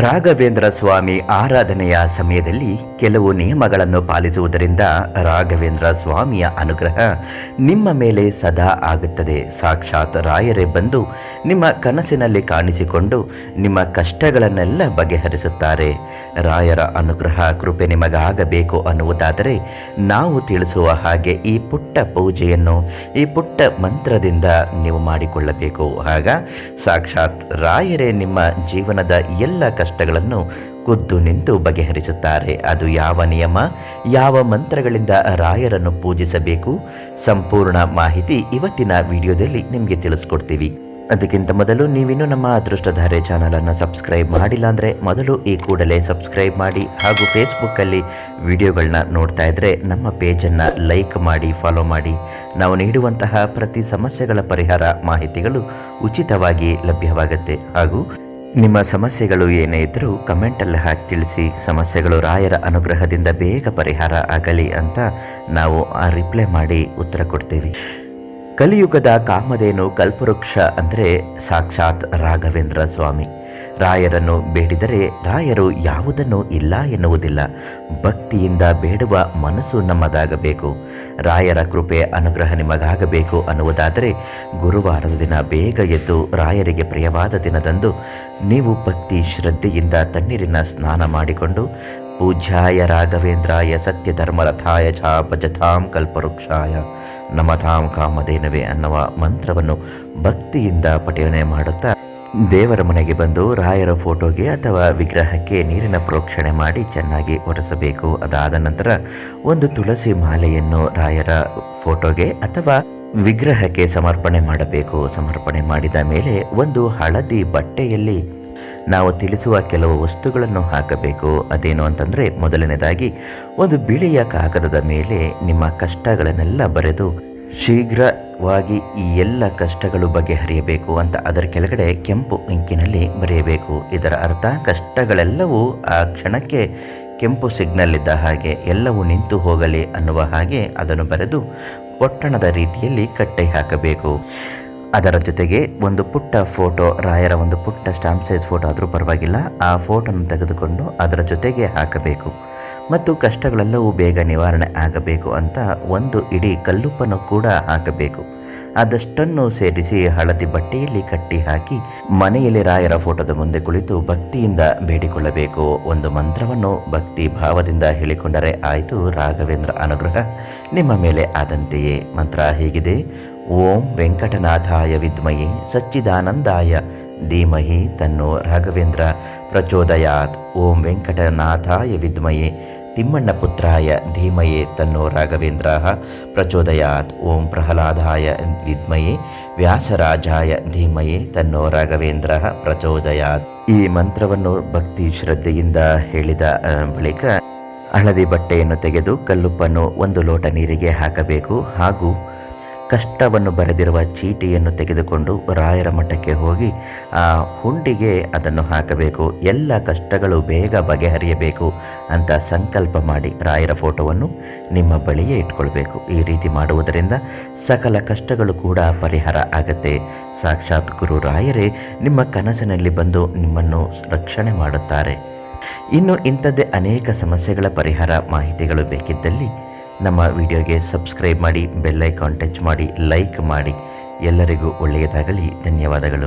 ರಾಘವೇಂದ್ರ ಸ್ವಾಮಿ ಆರಾಧನೆಯ ಸಮಯದಲ್ಲಿ ಕೆಲವು ನಿಯಮಗಳನ್ನು ಪಾಲಿಸುವುದರಿಂದ ರಾಘವೇಂದ್ರ ಸ್ವಾಮಿಯ ಅನುಗ್ರಹ ನಿಮ್ಮ ಮೇಲೆ ಸದಾ ಆಗುತ್ತದೆ. ಸಾಕ್ಷಾತ್ ರಾಯರೇ ಬಂದು ನಿಮ್ಮ ಕನಸಿನಲ್ಲಿ ಕಾಣಿಸಿಕೊಂಡು ನಿಮ್ಮ ಕಷ್ಟಗಳನ್ನೆಲ್ಲ ಬಗೆಹರಿಸುತ್ತಾರೆ. ರಾಯರ ಅನುಗ್ರಹ ಕೃಪೆ ನಿಮಗಾಗಬೇಕು ಅನ್ನುವುದಾದರೆ ನಾವು ತಿಳಿಸುವ ಹಾಗೆ ಈ ಪುಟ್ಟ ಪೂಜೆಯನ್ನು ಈ ಪುಟ್ಟ ಮಂತ್ರದಿಂದ ನೀವು ಮಾಡಿಕೊಳ್ಳಬೇಕು. ಆಗ ಸಾಕ್ಷಾತ್ ರಾಯರೇ ನಿಮ್ಮ ಜೀವನದ ಎಲ್ಲ ಕಷ್ಟಗಳನ್ನು ಖುದ್ದು ನಿಂತು ಬಗೆಹರಿಸುತ್ತಾರೆ. ಅದು ಯಾವ ನಿಯಮ? ಯಾವ ಮಂತ್ರಗಳಿಂದ ರಾಯರನ್ನು ಪೂಜಿಸಬೇಕು? ಸಂಪೂರ್ಣ ಮಾಹಿತಿ ಇವತ್ತಿನ ವಿಡಿಯೋದಲ್ಲಿ ನಿಮಗೆ ತಿಳಿಸ್ಕೊಡ್ತೀವಿ. ಅದಕ್ಕಿಂತ ಮೊದಲು ನೀವಿನ್ನೂ ನಮ್ಮ ಅದೃಷ್ಟಧಾರೆ ಚಾನಲನ್ನು ಸಬ್ಸ್ಕ್ರೈಬ್ ಮಾಡಿಲ್ಲ ಅಂದರೆ ಮೊದಲು ಈ ಕೂಡಲೇ ಸಬ್ಸ್ಕ್ರೈಬ್ ಮಾಡಿ ಹಾಗೂ ಫೇಸ್ಬುಕ್ಕಲ್ಲಿ ವಿಡಿಯೋಗಳನ್ನ ನೋಡ್ತಾ ಇದ್ದರೆ ನಮ್ಮ ಪೇಜನ್ನು ಲೈಕ್ ಮಾಡಿ, ಫಾಲೋ ಮಾಡಿ. ನಾವು ನೀಡುವಂತಹ ಪ್ರತಿ ಸಮಸ್ಯೆಗಳ ಪರಿಹಾರ ಮಾಹಿತಿಗಳು ಉಚಿತವಾಗಿ ಲಭ್ಯವಾಗುತ್ತೆ. ಹಾಗೂ ನಿಮ್ಮ ಸಮಸ್ಯೆಗಳು ಏನೇ ಇದ್ದರೂ ಕಮೆಂಟಲ್ಲಿ ಹಾಕಿ ತಿಳಿಸಿ. ಸಮಸ್ಯೆಗಳು ರಾಯರ ಅನುಗ್ರಹದಿಂದ ಬೇಗ ಪರಿಹಾರ ಆಗಲಿ ಅಂತ ನಾವು ಆ ರಿಪ್ಲೈ ಮಾಡಿ ಉತ್ತರ ಕೊಡ್ತೀವಿ. ಕಲಿಯುಗದ ಕಾಮಧೇನು ಕಲ್ಪವೃಕ್ಷ ಅಂದರೆ ಸಾಕ್ಷಾತ್ ರಾಘವೇಂದ್ರ ಸ್ವಾಮಿ. ರಾಯರನ್ನು ಬೇಡಿದರೆ ರಾಯರು ಯಾವುದನ್ನು ಇಲ್ಲ ಎನ್ನುವುದಿಲ್ಲ. ಭಕ್ತಿಯಿಂದ ಬೇಡುವ ಮನಸ್ಸು ನಮ್ಮದಾಗಬೇಕು. ರಾಯರ ಕೃಪೆ ಅನುಗ್ರಹ ನಿಮಗಾಗಬೇಕು ಅನ್ನುವುದಾದರೆ ಗುರುವಾರದ ದಿನ ಬೇಗ ಎದ್ದು ರಾಯರಿಗೆ ಪ್ರಿಯವಾದ ದಿನದಂದು ನೀವು ಭಕ್ತಿ ಶ್ರದ್ಧೆಯಿಂದ ತಣ್ಣೀರಿನ ಸ್ನಾನ ಮಾಡಿಕೊಂಡು ಪೂಜ್ಯಾಯ ರಾಘವೇಂದ್ರಾಯ ಸತ್ಯಧರ್ಮರಥಾಯ ಚ ಭಜತಾಂ ಕಲ್ಪವೃಕ್ಷಾಯ ನಮತಾಂ ಕಾಮಧೇನವೇ ಅನ್ನುವ ಮಂತ್ರವನ್ನು ಭಕ್ತಿಯಿಂದ ಪಠನೆ ಮಾಡುತ್ತಾ ದೇವರ ಮನೆಗೆ ಬಂದು ರಾಯರ ಫೋಟೋಗೆ ಅಥವಾ ವಿಗ್ರಹಕ್ಕೆ ನೀರಿನ ಪ್ರೋಕ್ಷಣೆ ಮಾಡಿ ಚೆನ್ನಾಗಿ ಒರೆಸಬೇಕು. ಅದಾದ ನಂತರ ಒಂದು ತುಳಸಿ ಮಾಲೆಯನ್ನು ರಾಯರ ಫೋಟೋಗೆ ಅಥವಾ ವಿಗ್ರಹಕ್ಕೆ ಸಮರ್ಪಣೆ ಮಾಡಬೇಕು. ಸಮರ್ಪಣೆ ಮಾಡಿದ ಮೇಲೆ ಒಂದು ಹಳದಿ ಬಟ್ಟೆಯಲ್ಲಿ ನಾವು ತಿಳಿಸುವ ಕೆಲವು ವಸ್ತುಗಳನ್ನು ಹಾಕಬೇಕು. ಅದೇನು ಅಂತಂದರೆ ಮೊದಲನೇದಾಗಿ ಒಂದು ಬಿಳಿಯ ಕಾಗದದ ಮೇಲೆ ನಿಮ್ಮ ಕಷ್ಟಗಳನ್ನೆಲ್ಲ ಬರೆದು ಶೀಘ್ರವಾಗಿ ಈ ಎಲ್ಲ ಕಷ್ಟಗಳು ಬಗೆಹರಿಯಬೇಕು ಅಂತ ಅದರ ಕೆಳಗಡೆ ಕೆಂಪು ಇಂಕಿನಲ್ಲಿ ಬರೆಯಬೇಕು. ಇದರ ಅರ್ಥ, ಕಷ್ಟಗಳೆಲ್ಲವೂ ಆ ಕ್ಷಣಕ್ಕೆ ಕೆಂಪು ಸಿಗ್ನಲ್ ಇದ್ದ ಹಾಗೆ ಎಲ್ಲವೂ ನಿಂತು ಹೋಗಲಿ ಅನ್ನುವ ಹಾಗೆ ಅದನ್ನು ಬರೆದು ಪೊಟ್ಟಣದ ರೀತಿಯಲ್ಲಿ ಕಟ್ಟೆ ಹಾಕಬೇಕು. ಅದರ ಜೊತೆಗೆ ಒಂದು ಪುಟ್ಟ ಫೋಟೋ, ರಾಯರ ಒಂದು ಪುಟ್ಟ ಸ್ಟಾಂಪ್ ಸೈಜ್ ಫೋಟೋ ಆದರೂ ಪರವಾಗಿಲ್ಲ, ಆ ಫೋಟೋನ ತೆಗೆದುಕೊಂಡು ಅದರ ಜೊತೆಗೆ ಹಾಕಬೇಕು. ಮತ್ತು ಕಷ್ಟಗಳೆಲ್ಲವೂ ಬೇಗ ನಿವಾರಣೆ ಆಗಬೇಕು ಅಂತ ಒಂದು ಇಡೀ ಕಲ್ಲುಪ್ಪನ್ನು ಕೂಡ ಹಾಕಬೇಕು. ಅದಷ್ಟನ್ನು ಸೇರಿಸಿ ಹಳದಿ ಬಟ್ಟೆಯಲ್ಲಿ ಕಟ್ಟಿ ಹಾಕಿ ಮನೆಯಲ್ಲಿ ರಾಯರ ಫೋಟೋದ ಮುಂದೆ ಕುಳಿತು ಭಕ್ತಿಯಿಂದ ಬೇಡಿಕೊಳ್ಳಬೇಕು. ಒಂದು ಮಂತ್ರವನ್ನು ಭಕ್ತಿ ಭಾವದಿಂದ ಹೇಳಿಕೊಂಡರೆ ಆಯಿತು ರಾಘವೇಂದ್ರ ಅನುಗ್ರಹ. ನಿಮ್ಮ ಮೇಲೆ ಆದಂತೆಯೇ. ಮಂತ್ರ ಹೇಗಿದೆ. ಓಂ ವೆಂಕಟನಾಥಾಯ ವಿದ್ಮಯೇ ಸಚ್ಚಿದಾನಂದಾಯ. ಧೀಮಹಿ ತನ್ನೋ ರಾಘವೇಂದ್ರ ಪ್ರಚೋದಯಾತ್ ಓಂ ವೆಂಕಟನಾಥಾಯ ವಿದ್ಮಯೇ ತಿಮ್ಮಣ್ಣ ಪುತ್ರಾಯ ಧೀಮಯೇ ತನ್ನೋ ರಾಘವೇಂದ್ರ ಪ್ರಚೋದಯಾತ್ ಓಂ ಪ್ರಹ್ಲಾದಾಯ ವಿದ್ಮಯೇ ವ್ಯಾಸರಾಜಾಯ ಧೀಮಯೇ ತನ್ನೋ ರಾಘವೇಂದ್ರ ಪ್ರಚೋದಯಾತ್ ಈ ಮಂತ್ರವನ್ನು ಭಕ್ತಿ ಶ್ರದ್ಧೆಯಿಂದ ಹೇಳಿದ ಬಳಿಕ ಹಳದಿ ಬಟ್ಟೆಯನ್ನು ತೆಗೆದು ಕಲ್ಲುಪ್ಪನ್ನು ಒಂದು ಲೋಟ ನೀರಿಗೆ ಹಾಕಬೇಕು ಹಾಗೂ ಕಷ್ಟವನ್ನು ಬರೆದಿರುವ ಚೀಟಿಯನ್ನು ತೆಗೆದುಕೊಂಡು ರಾಯರ ಮಠಕ್ಕೆ ಹೋಗಿ, ಆ ಹುಂಡಿಗೆ ಅದನ್ನು ಹಾಕಬೇಕು. ಎಲ್ಲ ಕಷ್ಟಗಳು ಬೇಗ ಬಗೆಹರಿಯಬೇಕು ಅಂತ ಸಂಕಲ್ಪ ಮಾಡಿ ರಾಯರ ಫೋಟೋವನ್ನು ನಿಮ್ಮ ಬಳಿಯೇ ಇಟ್ಕೊಳ್ಬೇಕು. ಈ ರೀತಿ ಮಾಡುವುದರಿಂದ ಸಕಲ ಕಷ್ಟಗಳು ಕೂಡ ಪರಿಹಾರ ಆಗತ್ತೆ. ಸಾಕ್ಷಾತ್ ಗುರು ರಾಯರೇ, ನಿಮ್ಮ ಕನಸಿನಲ್ಲಿ ಬಂದು ನಿಮ್ಮನ್ನು ರಕ್ಷಣೆ ಮಾಡುತ್ತಾರೆ. ಇನ್ನು ಇಂಥದ್ದೇ ಅನೇಕ ಸಮಸ್ಯೆಗಳ ಪರಿಹಾರ ಮಾಹಿತಿಗಳು ಬೇಕಿದ್ದಲ್ಲಿ ನಮ್ಮ ವಿಡಿಯೋಗೆ ಸಬ್ಸ್ಕ್ರೈಬ್ ಮಾಡಿ ಬೆಲ್ಲೈಕಾನ್ ಟಚ್ ಮಾಡಿ ಲೈಕ್ ಮಾಡಿ. ಎಲ್ಲರಿಗೂ ಒಳ್ಳೆಯದಾಗಲಿ. ಧನ್ಯವಾದಗಳು.